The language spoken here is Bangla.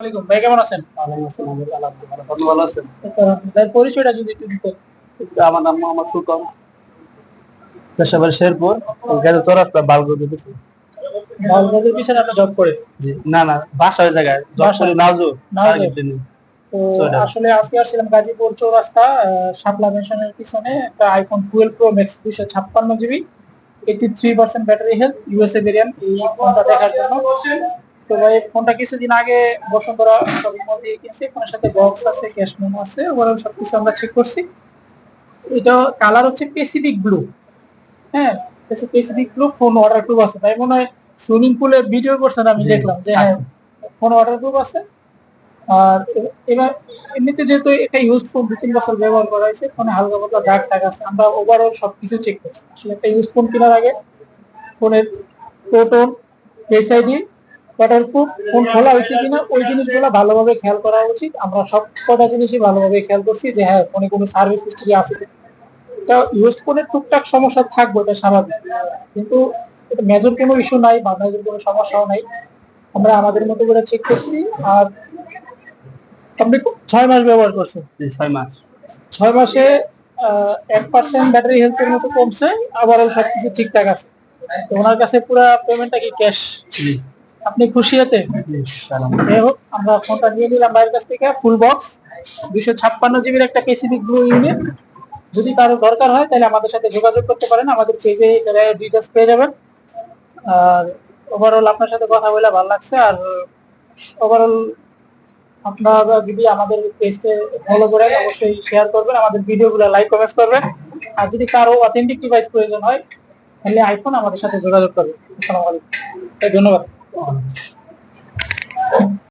আলাইকুম ভাই কেমন আছেন? ভালো আছেন? ভাই পরিচয়টা যদি একটু দিতেন। আমার নাম মোহাম্মদ ফুকন পেশাবার শেরপুর গেছে চৌরাস্তা বালগঞ্জ দিছি মালবাজার পিছনে আপনি জব করে জি না না বাসা ওই জায়গায় যশোরে নাজু নাজু। নাজু তো ছয়টা। আসলে আজকে আসছিলাম গাজীপুর চৌরাস্তা শাপলা মেনশনের পিছনে একটা আইফোন টুয়েলভ প্রো ম্যাক্স দুইশো ছাপ্পান্ন GB eighty three percent battery health USA variant এই ফোনটা দেখার জন্য। তো ভাই ফোনটা কিছুদিন আগে বসুন্ধরা শপিং মল দিয়ে কিনছি। ফোনের সাথে বক্স আছে ক্যাশ মেমো আছে। ওভারঅল সবকিছু আমরা চেক করছি। এটা কালার হচ্ছে পেসিফিক ব্লু হ্যাঁ Pacific blue phone waterproof আছে। তাই মনে হয় সুইমিং পুলে ভিডিও করছেন আমি দেখলাম যে হ্যাঁ ফোন ওয়াটার প্রুফ আছে। আর এবার এমনিতে যেহেতু এটা ইউজ ফোন দু তিন বছর ব্যবহার করা হয়েছে ফোনে হালকা পাতলা দাগ টাগ আছে। আমরা ওভারঅল সবকিছু চেক করছি। আসলে একটা ইউজ ফোন কেনার আগে ফোনের প্রোটন ফেস আইডি ওয়াটারপ্রুফ ফোন খোলা হয়েছে কিনা ওই জিনিসগুলো ভালোভাবে খেয়াল করা উচিত। আমরা সব কটা জিনিসই ভালোভাবে খেয়াল করছি যে হ্যাঁ ফোনে কোনো সার্ভিস হিস্ট্রি আছে। এটা ইউজ ফোনের টুকটাক সমস্যা থাকবে এটা স্বাভাবিক। কিন্তু এটা মেজর কোনো ইস্যু নাই বা মেজর কোনো সমস্যাও নাই। আমরা আমাদের মতো করে চেক করছি আর আপনি ছয় মাস ব্যবহার করছেন? ছয় মাস। ছয় মাসে এক পার্সেন্ট ব্যাটারি হেলথের মতো কমছে আবার সবকিছু ঠিকঠাক আছে। তো ওনার কাছে পুরো পেমেন্টটা কি ক্যাশ আপনি খুশি হতে? আমরা ফোনটা নিয়ে নিলাম বাইরের কাছ থেকে ফুল বক্স দুইশো ছাপ্পান্ন জিবির একটা পেসিফিক ব্লু ইউনিট যদি কারও দরকার হয়, তাহলে আমাদের সাথে যোগাযোগ করতে পারেন। আমাদের পেজে ডিটেলস পেয়ে যাবেন। আর ওভারঅল আপনার সাথে কথা বলে ভালো লাগছে। আর ওভারঅল আপনারা যদি আমাদের পেজে ফলো করেন, অবশ্যই শেয়ার করবেন। আমাদের ভিডিওগুলো লাইক কমেন্ট করবেন। আর যদি কারও অথেন্টিক ডিভাইস প্রয়োজন হয়, তাহলে আইফোন আমাদের সাথে যোগাযোগ করবেন। আসসালামু আলাইকুম। ধন্যবাদ। Oh.